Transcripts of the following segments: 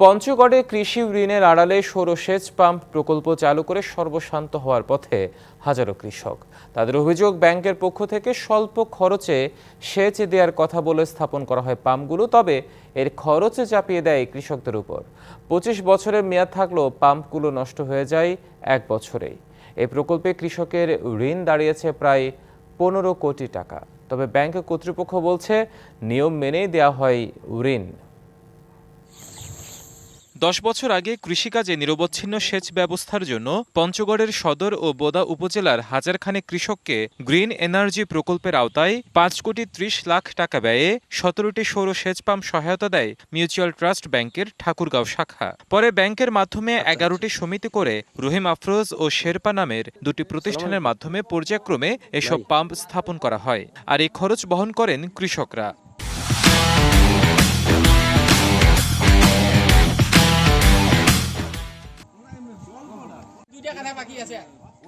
পঞ্চগড়ে কৃষি ঋণের আড়ালে সৌরসেচ পাম্প প্রকল্প চালু করে সর্বশান্ত হওয়ার পথে হাজারো কৃষক। তাদের অভিযোগ, ব্যাংকের পক্ষ থেকে স্বল্প খরচে সেচ দেওয়ার কথা বলে স্থাপন করা হয় পাম্পগুলো, তবে এর খরচে চাপিয়ে দেয় কৃষকদের উপর। পঁচিশ বছরের মেয়াদ থাকলেও পাম্পগুলো নষ্ট হয়ে যায় এক বছরেই। এই প্রকল্পে কৃষকের ঋণ দাঁড়িয়েছে প্রায় পনেরো কোটি টাকা। তবে ব্যাংক কর্তৃপক্ষ বলছে, নিয়ম মেনেই দেওয়া হয় ঋণ। দশ বছর আগে কৃষিকাজে নিরবচ্ছিন্ন সেচ ব্যবস্থার জন্য পঞ্চগড়ের সদর ও বোদা উপজেলার হাজারখানেক কৃষককে গ্রিন এনার্জি প্রকল্পের আওতায় পাঁচ কোটি ত্রিশ লাখ টাকা ব্যয়ে সতেরোটি সৌর সেচ পাম্প সহায়তা দেয় মিউচুয়াল ট্রাস্ট ব্যাংকের ঠাকুরগাঁও শাখা। পরে ব্যাংকের মাধ্যমে এগারোটি সমিতি করে রহিম আফরোজ ও শেরপা নামের দুটি প্রতিষ্ঠানের মাধ্যমে পর্যায়ক্রমে এসব পাম্প স্থাপন করা হয়। আর এই খরচ বহন করেন কৃষকরা।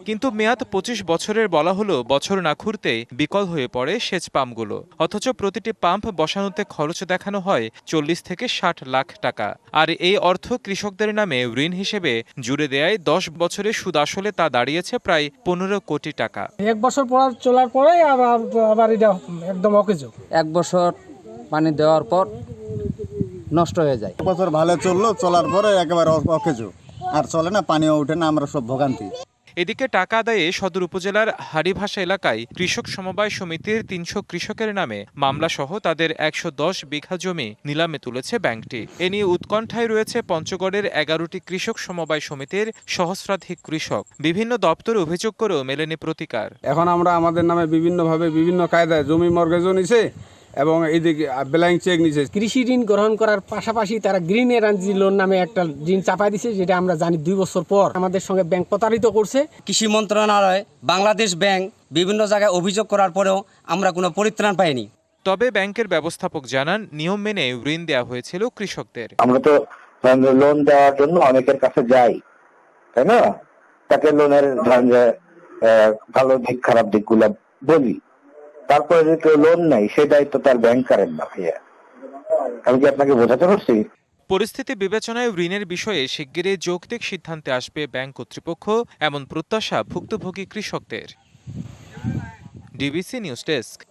কিন্তু মেয়াদ পঁচিশ বছরের বলা হলো বছর না ঘুরতে বিকল হয়ে পড়ে সেচ পাম্পগুলো। অথচ প্রতিটি পাম্প বসানোতে খরচ দেখানো হয় চল্লিশ থেকে ষাট লাখ টাকা। আর এই অর্থ কৃষকদের নামে ঋণ হিসেবে জুড়ে দেয় দশ বছরের সুদ আসলে তা দাঁড়িয়েছে প্রায় পনেরো কোটি টাকা। এক বছর পর চলার পরে আবার এটা একদম অকেজো। এক বছর পানি দেওয়ার পর নষ্ট হয়ে যায়। বছর ভালো চলল চলার পরে একেবারে অকেজো। আর চলে না পানিও ওঠে না আমরা সব ভোগান্তি। এদিকে টাকা আদায়ে সদর উপজেলার হাড়িভাষা এলাকায় কৃষক সমবায় সমিতির তিনশো কৃষকের নামে মামলা সহ তাদের একশো দশ বিঘা জমি নিলামে তুলেছে ব্যাংকটি। এ নিয়ে উৎকণ্ঠায় রয়েছে পঞ্চগড়ের এগারোটি কৃষক সমবায় সমিতির সহস্রাধিক কৃষক। বিভিন্ন দপ্তর অভিযোগ করেও মেলেনি প্রতিকার। এখন আমরা আমাদের নামে বিভিন্নভাবে বিভিন্ন কায়দায় জমি মর্গেজও নিছে এবং এইদিকে ব্ল্যাঙ্ক চেক নিছে। কৃষি ঋণ গ্রহণ করার পাশাপাশি তারা গ্রিন এনার্জি লোন নামে একটা ঋণ চাপাই দিছে যেটা আমরা জানি দুই বছর পর আমাদের সঙ্গে ব্যাংক প্রতারিত করছে। কৃষি মন্ত্রণালয় বাংলাদেশ ব্যাংক বিভিন্ন জায়গায় অভিযোগ করার পরেও আমরা কোনো পরিত্রাণ পাইনি। তবে ব্যাংকের ব্যবস্থাপক জানান নিয়ম মেনে ঋণ দেওয়া হয়েছিল কৃষকদের। আমরা তো লোন দেওয়ার জন্য অনেকের কাছে যাই তাই না? তাকে লোনের ভালো দিক খারাপ দিকগুলো বলি। তারপরে যদি কেউ লোন নেয় সেই দায়িত্ব তার ব্যাংক কারেন না ভাইয়া আমি কি আপনাকে বোঝাতে পারছি? পরিস্থিতি বিবেচনায় ঋণের বিষয়ে শিগগিরই যৌক্তিক সিদ্ধান্তে আসবে ব্যাংক কর্তৃপক্ষ, এমন প্রত্যাশা ভুক্তভোগী কৃষকদের। DBC news desk.